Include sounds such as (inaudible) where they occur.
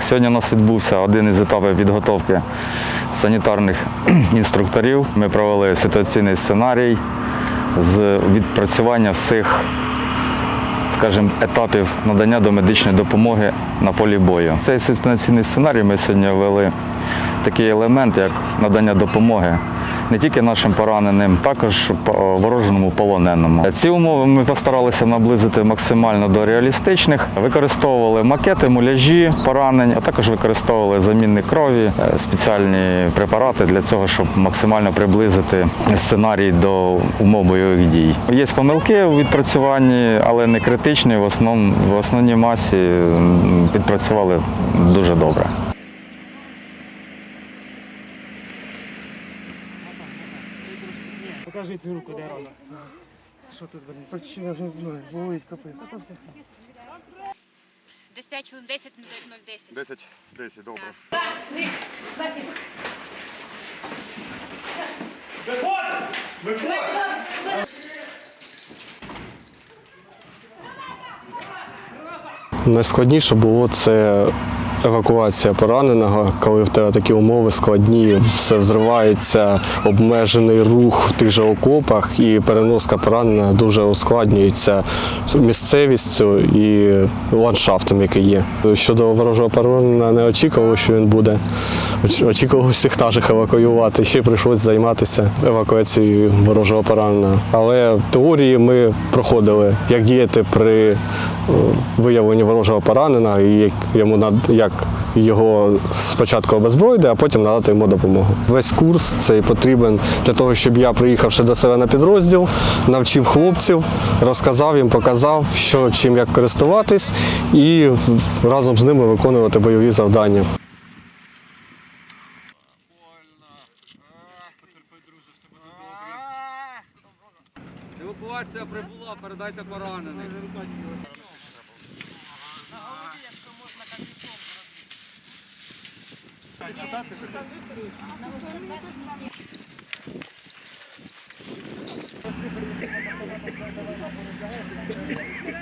Сьогодні у нас відбувся один із етапів підготовки санітарних (clears throat) інструкторів. Ми провели ситуаційний сценарій з відпрацювання всіх скажімо, етапів надання до медичної допомоги на полі бою. Цей ситуаційний сценарій ми сьогодні ввели такий елемент, як надання допомоги. Не тільки нашим пораненим, також ворожному полоненому. Ці умови ми постаралися наблизити максимально до реалістичних. Використовували макети, муляжі поранень, а також використовували замінник крові, е, спеціальні препарати для цього, щоб максимально приблизити сценарій до умов бойових дій. Є помилки у відпрацюванні, але не критичні. В основному в основній масі відпрацювали дуже добре. Покажи цю руку, де рана. Що тут, блін? Я не знаю, болить капець. Десь 5 хвилин, 10 минут 0,10. 10, 10, добре. Найскладніше було це евакуація пораненого, коли в тебе такі умови складні, все взривається, обмежений рух в тих же окопах, і переноска пораненого дуже ускладнюється місцевістю і ландшафтом, який є. Щодо ворожого пораненого не очікував, що він буде. Оч- Очікував всіх тажих евакуювати. Ще прийшлося займатися евакуацією ворожого пораненого. Але теорії ми проходили, як діяти при е, виявленні ворожого пораненого і як йому над як його спочатку обезброїти, а потім надати йому допомогу. Весь курс цей потрібен для того, щоб я, приїхавши до себе на підрозділ, навчив хлопців, розказав їм, показав, що чим як користуватись, і разом з ними виконувати бойові завдання. Евакуація прибула, передайте поранених. Читати?